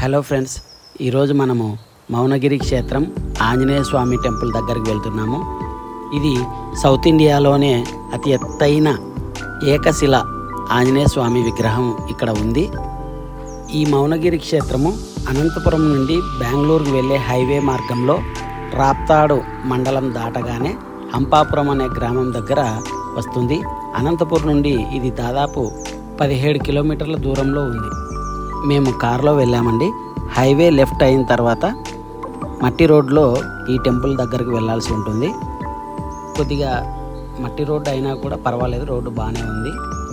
Hello friends ఈరోజు మనము మౌనగిరి క్షేత్రం ఆంజనేయ స్వామి టెంపుల్ దగ్గరికి వెళ్తున్నాము. ఇది సౌత్ ఇండియాలోనే అతి ఎత్తైన ఏకశిల ఆంజనేయ స్వామి విగ్రహం ఇక్కడ ఉంది. ఈ మౌనగిరి క్షేత్రము అనంతపురం నుండి బెంగళూరుకు వెళ్ళే హైవే మార్గంలో రాప్తాడు మండలం దాటగానే హంపాపురం అనే గ్రామం దగ్గర వస్తుంది. అనంతపురం నుండి ఇది దాదాపు పదిహేడు కిలోమీటర్ల దూరంలో ఉంది. మేము కారులో వెళ్ళామండి. హైవే లెఫ్ట్ అయిన తర్వాత మట్టి రోడ్లో ఈ టెంపుల్ దగ్గరికి వెళ్ళాల్సి ఉంటుంది. కొద్దిగా మట్టి రోడ్డు అయినా కూడా పర్వాలేదు రోడ్డు బాగానే ఉంది.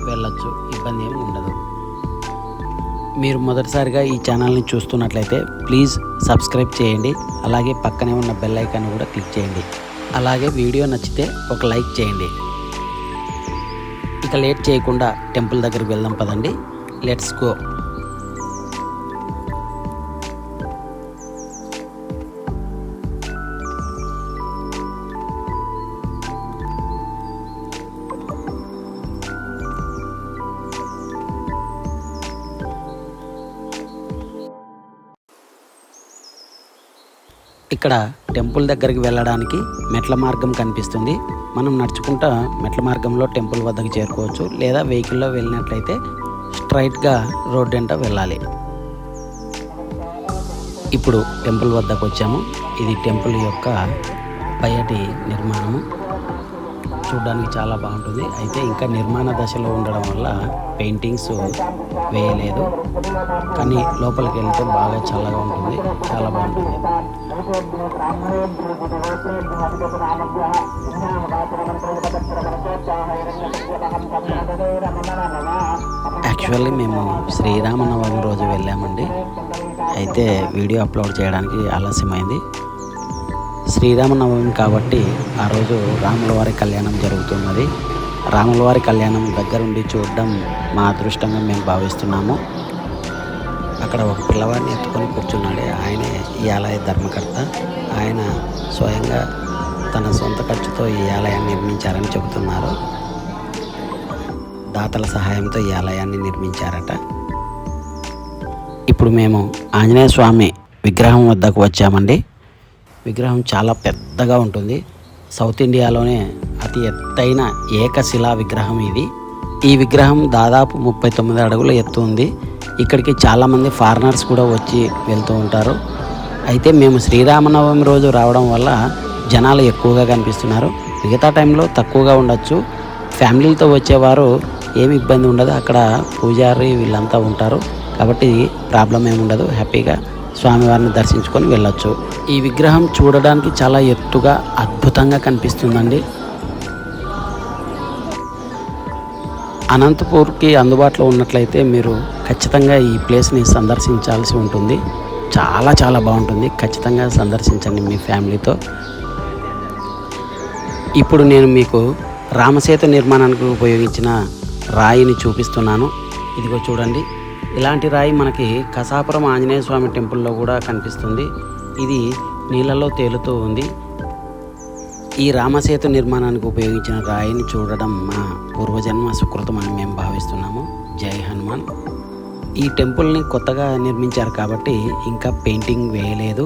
వెళ్ళొచ్చు ఇబ్బంది ఏమి ఉండదు. మీరు మొదటిసారిగా ఈ ఛానల్ని చూస్తున్నట్లయితే ప్లీజ్ సబ్స్క్రైబ్ చేయండి. అలాగే పక్కనే ఉన్న బెల్ ఐకాన్ కూడా క్లిక్ చేయండి. అలాగే వీడియో నచ్చితే ఒక లైక్ చేయండి. ఇక లేట్ చేయకుండా టెంపుల్ దగ్గరికి వెళ్దాం పదండి. Let's go. ఇక్కడ టెంపుల్ దగ్గరికి వెళ్ళడానికి మెట్ల మార్గం కనిపిస్తుంది. మనం నడుచుకుంటా మెట్ల మార్గంలో టెంపుల్ వద్దకు చేరుకోవచ్చు. లేదా వెహికల్లో వెళ్ళినట్లయితే స్ట్రైట్గా రోడ్ వెంట వెళ్ళాలి. ఇప్పుడు టెంపుల్ వద్దకు వచ్చాము. ఇది టెంపుల్ యొక్క బయటి నిర్మాణము. చూడడానికి చాలా బాగుంటుంది. అయితే ఇంకా నిర్మాణ దశలో ఉండడం వల్ల పెయింటింగ్స్ వేయలేదు. కానీ లోపలికి వెళ్తే బాగా చల్లగా ఉంటుంది. చాలా బాగుంటుంది. యాక్చువల్లీ మేము శ్రీరామనవమి రోజు వెళ్ళామండి. అయితే వీడియో అప్లోడ్ చేయడానికి ఆలస్యమైంది. శ్రీరామనవమి కాబట్టి ఆ రోజు రాముల వారి కళ్యాణం జరుగుతున్నది. రాముల వారి కళ్యాణం దగ్గరుండి చూడడం మా అదృష్టంగా మేము భావిస్తున్నాము. అక్కడ ఒక పిల్లవాడిని ఎత్తుకొని కూర్చున్నాడే. ఆయనే ఈ ఆలయ ధర్మకర్త. ఆయన స్వయంగా తన సొంత ఖర్చుతో ఈ ఆలయాన్ని నిర్మించారని చెబుతున్నారు. దాతల సహాయంతో ఈ ఆలయాన్ని నిర్మించారట. ఇప్పుడు మేము ఆంజనేయ స్వామి విగ్రహం వద్దకు వచ్చామండి. విగ్రహం చాలా పెద్దగా ఉంటుంది. సౌత్ ఇండియాలోనే అతి ఎత్తైన ఏకశిలా విగ్రహం ఇది. ఈ విగ్రహం దాదాపు ముప్పై తొమ్మిది అడుగుల ఎత్తు ఉంది. ఇక్కడికి చాలామంది ఫారినర్స్ కూడా వచ్చి వెళ్తూ ఉంటారు. అయితే మేము శ్రీరామనవమి రోజు రావడం వల్ల జనాలు ఎక్కువగా కనిపిస్తున్నారు. మిగతా టైంలో తక్కువగా ఉండొచ్చు. ఫ్యామిలీలతో వచ్చేవారు ఏమి ఇబ్బంది ఉండదు. అక్కడ పూజారి వీళ్ళంతా ఉంటారు. కాబట్టి ప్రాబ్లం ఏమి ఉండదు. హ్యాపీగా స్వామివారిని దర్శించుకొని వెళ్ళొచ్చు. ఈ విగ్రహం చూడడానికి చాలా ఎత్తుగా అద్భుతంగా కనిపిస్తుందండి. అనంతపూర్కి అందుబాటులో ఉన్నట్లయితే మీరు ఖచ్చితంగా ఈ ప్లేస్ని సందర్శించాల్సి ఉంటుంది. చాలా చాలా బాగుంటుంది. ఖచ్చితంగా సందర్శించండి మీ ఫ్యామిలీతో. ఇప్పుడు నేను మీకు రామసేతు నిర్మాణానికి ఉపయోగించిన రాయిని చూపిస్తున్నాను. ఇదిగో చూడండి. ఇలాంటి రాయి మనకి కసాపురం ఆంజనేయ స్వామి టెంపుల్లో కూడా కనిపిస్తుంది. ఇది నీళ్ళలో తేలుతూ ఉంది. ఈ రామసేతు నిర్మాణానికి ఉపయోగించిన రాయిని చూడడం మా పూర్వజన్మ సుకృతం అని మేము భావిస్తున్నాము. జై హనుమాన్. ఈ టెంపుల్ని కొత్తగా నిర్మించారు కాబట్టి ఇంకా పెయింటింగ్ వేయలేదు.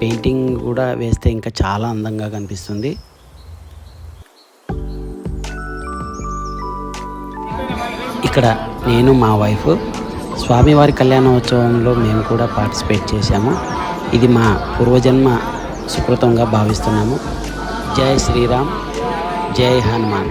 పెయింటింగ్ కూడా వేస్తే ఇంకా చాలా అందంగా కనిపిస్తుంది. ఇక్కడ నేను మా వైఫ్ స్వామివారి కళ్యాణోత్సవంలో మేము కూడా పార్టిసిపేట్ చేశాము. ఇది మా పూర్వజన్మ సుకృతంగా భావిస్తున్నాము. జై శ్రీరామ్ జై హనుమాన్.